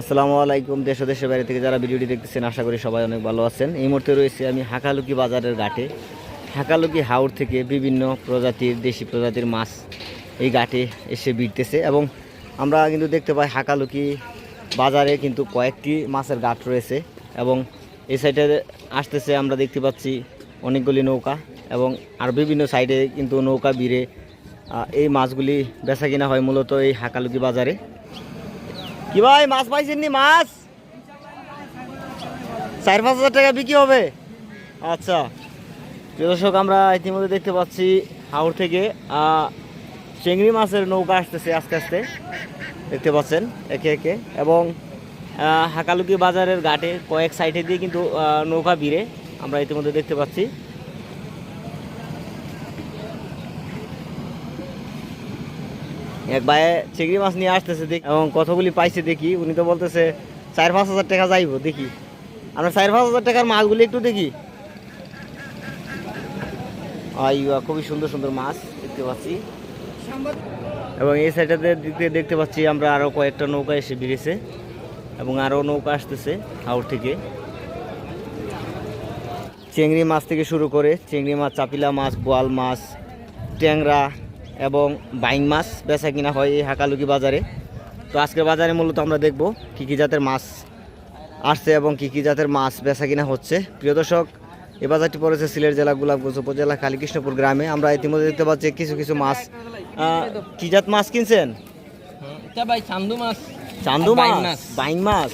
আসসালামু আলাইকুম, দেশ দেশের বাইরে থেকে যারা ভিডিওটি দেখতেছেন, আশা করি সবাই অনেক ভালো আছেন। এই মুহূর্তে রয়েছে আমি হাকালুকি বাজারের ঘাটে। হাকালুকি হাওর থেকে বিভিন্ন প্রজাতির, দেশি প্রজাতির মাছ এই ঘাটে এসে ভিড়তেছে এবং আমরা কিন্তু দেখতে পাই হাকালুকি বাজারে কিন্তু কয়েকটি মাছের ঘাট রয়েছে এবং এই সাইডে আসতেছে আমরা দেখতে পাচ্ছি অনেকগুলি নৌকা এবং আর বিভিন্ন সাইডে কিন্তু নৌকা বিড়ে এই মাছগুলি বেচা কিনা হয় মূলত এই হাকালুকি বাজারে। কি ভাই, মাছ পাইছেন নি? মাছ? চার পাঁচ হাজার টাকা বিক্রি হবে। আচ্ছা। দর্শক, আমরা ইতিমধ্যে দেখতে পাচ্ছি হাওড় থেকে চিংড়ি মাছের নৌকা আসতেছে আস্তে আস্তে। দেখতে পাচ্ছেন, একে একে। এবং হাকালুকি বাজারের ঘাটে কয়েক সাইডে দিয়ে কিন্তু নৌকা ভিড়ে আমরা ইতিমধ্যে দেখতে পাচ্ছি। এক চিংড়ি মাছ নিয়ে আসতেছে দেখি এবং কতগুলি পাইছে দেখি। উনি তো বলতেছে, চার পাঁচ হাজার টাকা যাইব, দেখি। আমরা চার পাঁচ হাজার টাকার মাছগুলি একটু দেখি। খুবই সুন্দর সুন্দর মাছ দেখতে পাচ্ছি। এবং এই সাইডটাতে দিকে দেখতে পাচ্ছি আমরা আরও কয়েকটা নৌকা এসে বেরিয়েছে এবং আরও নৌকা আসতেছে হাওড় থেকে। চিংড়ি মাছ থেকে শুরু করে চিংড়ি মাছ, চাপিলা মাছ, বোয়াল মাছ, ট্যাংরা এবং বাইং মাছ বেচা কিনা হয় এই হাকালুকি বাজারে। তো আজকের বাজারে মূলত আমরা দেখব কী কী জাতের মাছ আসছে এবং কী কী জাতের মাছ বেচা কিনা হচ্ছে। প্রিয় দর্শক এই বাজারটি পড়েছে সিলেট জেলা গোলাপগঞ্জ উপজেলা কালীকৃষ্ণপুর গ্রামে। আমরা ইতিমধ্যে দেখতে পাচ্ছি কিছু কিছু মাছ কি জাত মাছ কিনছেন? ভাই চান্দু মাছ। চান্দু মাছ। বাইং মাছ?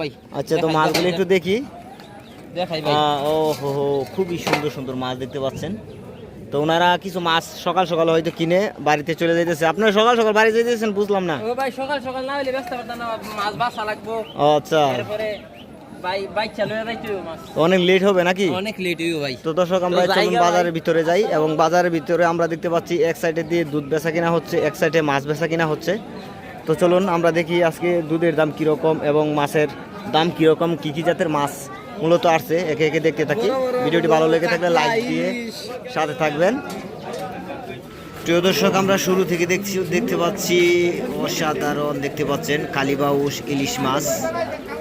ভাই। আচ্ছা তো মাছগুলি একটু দেখি। দেখাই। ভাই। ও হো হো খুবই সুন্দর সুন্দর মাছ দেখতে পাচ্ছেন। তো ওনারা কিছু মাছ সকাল সকাল হয়তো কিনে বাড়িতে চলে যাইতেছে। আপনারা সকাল সকাল বাড়ি যাইতেছেন বুঝলাম না? ও ভাই সকাল সকাল না হইলে ব্যস্ত পারতাম না মাছ বাসা লাগবো। আচ্ছা। তারপরে অনেক লেট হবে নাকি? অনেক লেট হইবো ভাই। তো দর্শক আমরা চলুন বাজারের ভিতরে যাই এবং বাজারের ভিতরে আমরা দেখতে পাচ্ছি এক সাইডে দিয়ে দুধ বেচা কিনা হচ্ছে এক সাইডে মাছ বেচা কিনা হচ্ছে। তো চলুন আমরা দেখি আজকে দুধের দাম কীরকম এবং মাছের দাম কীরকম কী কী জাতের মাছ মূলত আসছে, একে একে দেখতে থাকি। ভিডিওটি ভালো লেগে থাকলে লাইক দিয়ে সাথে থাকবেন। প্রিয় দর্শক, আমরা শুরু থেকে দেখছি, দেখতে পাচ্ছি অসাধারণ, দেখতে পাচ্ছেন কালীবাউস ইলিশ মাছ।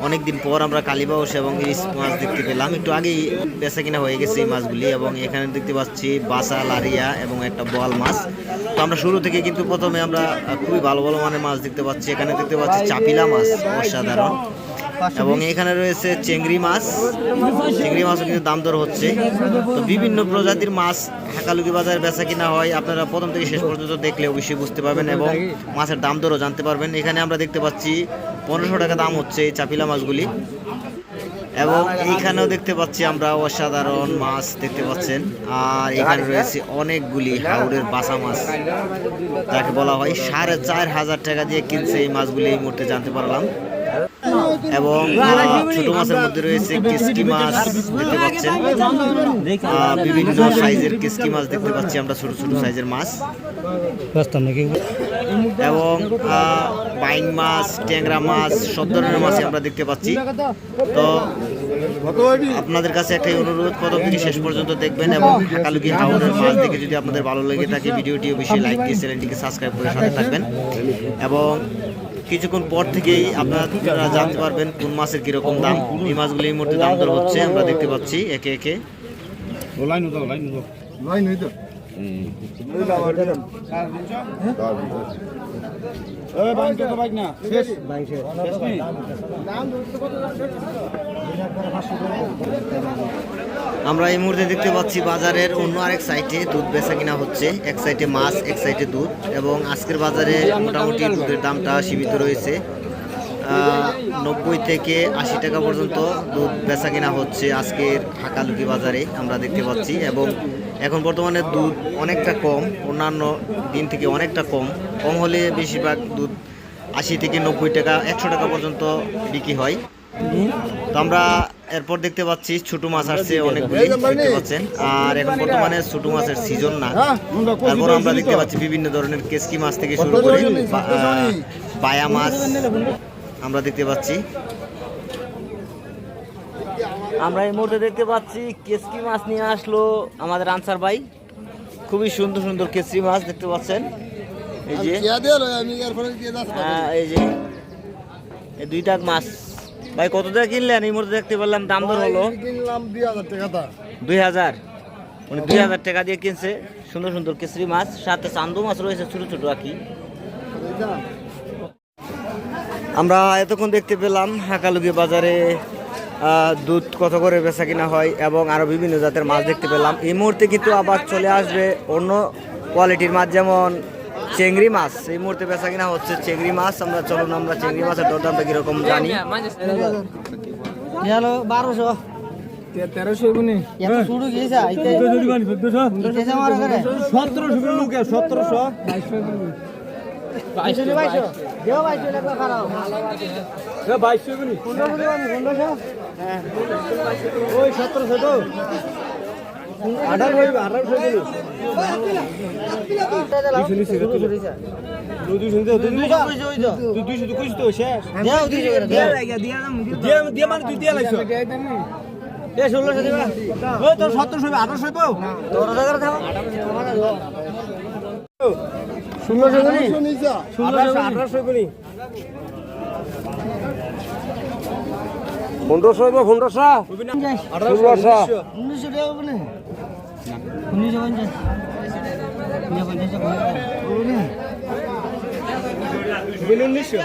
অনেকদিন পর আমরা কালীবাউস এবং ইলিশ মাছ দেখতে পেলাম। একটু আগেই বেচা কিনা হয়ে গেছে এই মাছগুলি এবং এখানে দেখতে পাচ্ছি বাসা লারিয়া এবং একটা বোয়াল মাছ। তো আমরা শুরু থেকে কিন্তু প্রথমে আমরা খুবই ভালো ভালো মানের মাছ দেখতে পাচ্ছি। এখানে দেখতে পাচ্ছি চাপিলা মাছ, অসাধারণ। এবং এখানে রয়েছে চেংড়ি মাছ। চিংড়ি মাছও কিন্তু দাম দর হচ্ছে। তো বিভিন্ন প্রজাতির মাছ হাকালুকি বাজারে বেচা কিনা হয়, আপনারা প্রথম থেকে শেষ পর্যন্ত দেখলে অবশ্যই বুঝতে পারবেন এবং মাছের দাম দরও জানতে পারবেন। এখানে আমরা দেখতে পাচ্ছি পনেরোশো টাকা দাম হচ্ছে এই চাপিলা মাছগুলি। এবং এইখানেও দেখতে পাচ্ছি আমরা অসাধারণ মাছ দেখতে পাচ্ছেন। আর এখানে রয়েছে অনেকগুলি হাউড়ের বাসা মাছ। যাকে বলা হয় সাড়ে চার হাজার টাকা দিয়ে কিনছে এই মাছগুলি, এই মুহূর্তে জানতে পারলাম। এবং ছোট মাছের মধ্যে রয়েছে কিসকি মাছ দেখতে পাচ্ছেন। বিভিন্ন সাইজের কিসকি মাছ দেখতে পাচ্ছি আমরা, ছোট ছোট সাইজের মাছ। এবং বাইং মাছ, ট্যাংরা মাছ, সব ধরনের মাছই আমরা দেখতে পাচ্ছি। তো আপনাদের কাছে একটাই অনুরোধ থেকে শেষ পর্যন্ত দেখবেন এবং হাকালুকি হাওড়ের মাছ দেখে যদি আপনাদের ভালো লেগে থাকে, ভিডিওটি অবশ্যই লাইক দিয়ে চ্যানেলটিকে সাবস্ক্রাইব করে সাথে থাকবেন। এবং কিছুক্ষণ পর থেকেই আপনারা জানতে পারবেন কোন মাছের কীরকম দাম। এই মাছগুলি এই মুহূর্তে দাম দর হচ্ছে আমরা দেখতে পাচ্ছি একে একে। আমরা এই মুহূর্তে দেখতে পাচ্ছি বাজারের অন্য আরেক সাইডে দুধ বেচা কিনা হচ্ছে। এক সাইডে মাছ, এক সাইডে দুধ এবং আজকের বাজারে মোটামুটি দুধের দামটা সীমিত রয়েছে। নব্বই থেকে আশি টাকা পর্যন্ত দুধ বেচা কিনা হচ্ছে আজকের হাকালুকি বাজারে আমরা দেখতে পাচ্ছি এবং এখন বর্তমানে দুধ অনেকটা কম, অন্যান্য দিন থেকে অনেকটা কম। কম হলে বেশিরভাগ দুধ আশি থেকে নব্বই টাকা, একশো টাকা পর্যন্ত বিক্রি হয়। তো আমরা এরপর দেখতে পাচ্ছি ছোট মাছ আসছে অনেকগুলি দেখতে পাচ্ছেন। আর এখন বর্তমানে ছোট মাছের সিজন না। তারপর আমরা দেখতে পাচ্ছি বিভিন্ন ধরনের কেসকি মাছ থেকে শুরু করে পায়া মাছ আমরা দেখতে পাচ্ছি। আমরা এই মুহূর্তে দেখতে পাচ্ছি কেসকি মাছ নিয়ে আসলো আমাদের আনসার ভাই। খুবই সুন্দর সুন্দর কেসকি মাছ দেখতে পাচ্ছেন। এই যে এই যে এই দুই মাছ ভাই কত টাকা কিনলেন? এই মুহূর্তে দেখতে পেলাম দাম দর হলো। কিনলাম দুই হাজার টাকা দা দুই হাজার। উনি দুই হাজার টাকা দিয়ে কিনছে। সুন্দর সুন্দর কেসরি মাছ সাথে চান্দু মাছ রয়েছে ছোট ছোট আর কি। আমরা এতক্ষণ দেখতে পেলাম হাকালুকি বাজারে দুধ কত করে বেচা কিনা হয় এবং আরও বিভিন্ন জাতের মাছ দেখতে পেলাম। এই মুহূর্তে কিন্তু আবার চলে আসবে অন্য কোয়ালিটির মাছ যেমন চেংড়ি মাছ। এই মুহূর্তে বেচা কিনা হচ্ছে চেংড়ি মাছ। আমরা চলুন আমরা চেংড়ি মাছের দরদামটা কীরকম জানি। হ্যালো বারোশো। তেরোশো সতেরোশো বাইশশো ষোলোশো দিবা তোর সতেরোশো আঠারোশো হইবো তোর জায়গায় থাকো ষোলোশো আঠারোশো আঠারোশো এগুনি পনেরোশো হইবো পনেরোশো। ষোলোশো উনিশশো টাকা হবে না উনিশশো পঞ্চাশ উনিশশো।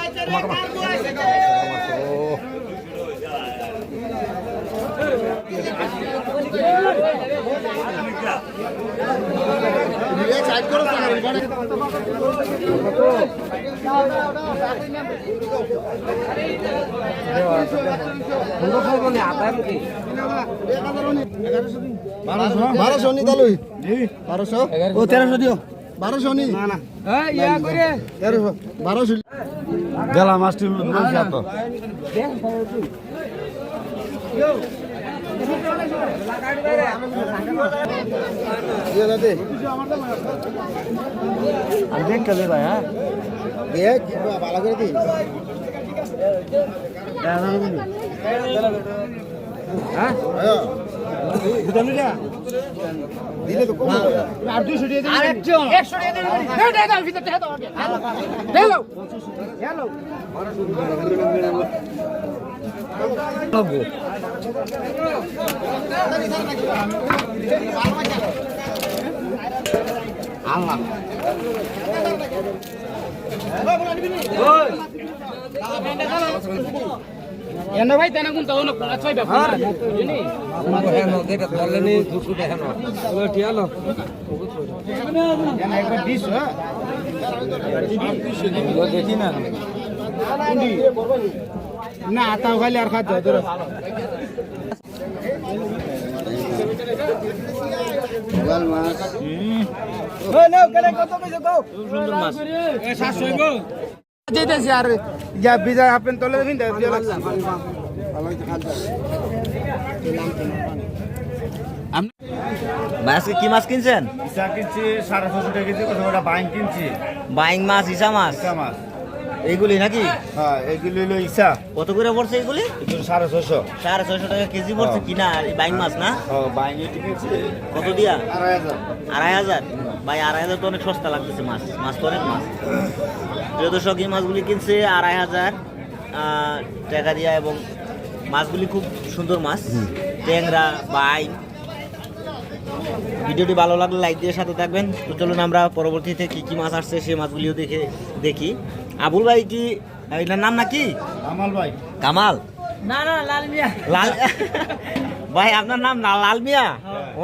বারোশো নি তালুই বারোশো ও তেরোশো দিও বারোশো নি তেরোশো বারোশো গেলা মাছটি তো আমি দেখ চলে ভাই হ্যাঁ দেখ ভালো করে দিস হ্যাঁ দিলে তো আর দুইশো দিয়ে একশো টাকা দেও হ্যালো এনে ভাই তেনা কোন তাও না? কোন ছয় ব্যাপার জানি একবার দিস হ্যাঁ দেখি না। না তাও খালি আর খাদ্য তোর মাছ। সুন্দর মাছ সাতশো হইব যেতেছি আর যা বিজা হাফেন তলে দিন দিয়ে লাগছে আজকে কি মাছ কিনছেন? ইসা কিনছি সাড়ে ছশো টাকা কেজি কত ওটা কিনছি। বাইং মাছ ইসা মাছ? ইসা মাছ। এইগুলি নাকি? হ্যাঁ এইগুলি হলো ইসা। কত করে পড়ছে এইগুলি? এগুলো সাড়ে ছশো সাড়ে ছয়শো টাকা কেজি পড়ছে কিনা? এই বাইং মাছ না? কিনছি। কত দিয়া? আড়াই হাজার। আড়াই হাজার? ভাই আড়াই হাজার তো অনেক সস্তা লাগতেছে মাছ। মাছ তো অনেক মাছ। প্রিয় দর্শক এই মাছগুলি কিনছে আড়াই হাজার আহ, টাকা দিয়া এবং মাছগুলি খুব সুন্দর মাছ। ট্যাংরা বাই। ভিডিওটি ভালো লাগলে লাইক দিয়ে সাথে থাকবেন। তো চলুন আমরা পরবর্তীতে কি কি মাছ আসছে সেই মাছগুলিও দেখে দেখি। আবুল ভাই কি এটার নাম নাকি? আমাল ভাই। কামাল? না না লাল মিয়া। লাল ভাই আপনার নাম না লাল মিয়া?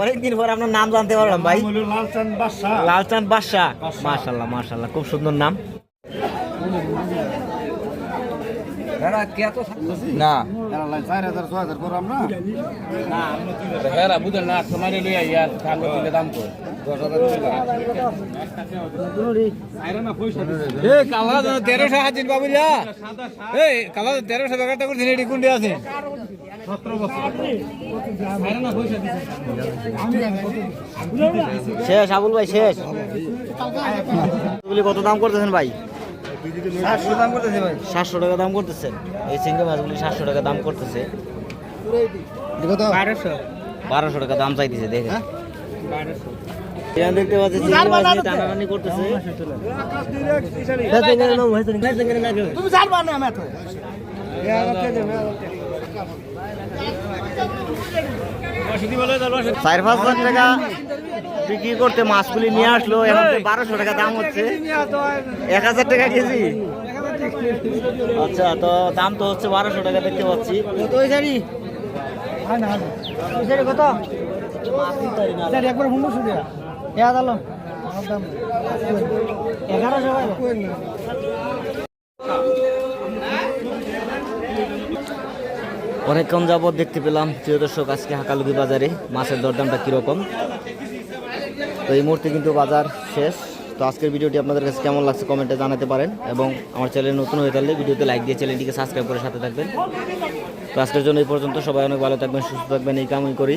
অনেকদিন পর আপনার নাম জানতে পারলাম ভাই। লালচাঁদ বাদশা লালচাঁদ বাদশাহ। বাদশাহ। মাশাল্লাহ মাশাল্লাহ খুব সুন্দর নাম। না। হেরা বুঝল না তোমার লইয়া ইয়ার খালো দিলে দাম তো তেরোশো হাজির বাবু যা এই কালা তেরোশো করে দিন এটি কোনটি আছে? শেষ আবুল ভাই শেষ। কত দাম করতেছেন ভাই? সাতশো দাম করতেছে ভাই। সাতশো টাকা দাম করতেছেন এই চিংড়ি মাছগুলি সাতশো টাকা দাম করতেছে। দেখো তো বারোশো। টাকা দাম চাইতেছে দেখে এখানে দেখতে পাচ্ছি টানাটানি করতেছে। চার পাঁচ লাখ টাকা বিক্রি করতে মাছগুলি নিয়ে আসলো এখন বারোশো টাকা দাম হচ্ছে। এক হাজার টাকা কেজি? আচ্ছা তো দাম তো হচ্ছে বারোশো টাকা দেখতে পাচ্ছি। কত ওই কত? একবার এগারোশো অনেকক্ষণ যাবৎ দেখতে পেলাম প্রিয় দর্শক আজকে হাকালুকি বাজারে মাছের দরদামটা কীরকম? তো এই মুহূর্তে কিন্তু বাজার শেষ। তো আজকের ভিডিওটি আপনাদের কাছে কেমন লাগছে কমেন্টে জানাতে পারেন এবং আমার চ্যানেল নতুন হয়ে থাকলে ভিডিওতে লাইক দিয়ে চ্যানেলটিকে সাবস্ক্রাইব করে সাথে থাকবেন। তো আজকের জন্য এই পর্যন্ত। সবাই অনেক ভালো থাকবেন, সুস্থ থাকবেন, এই কামই করি।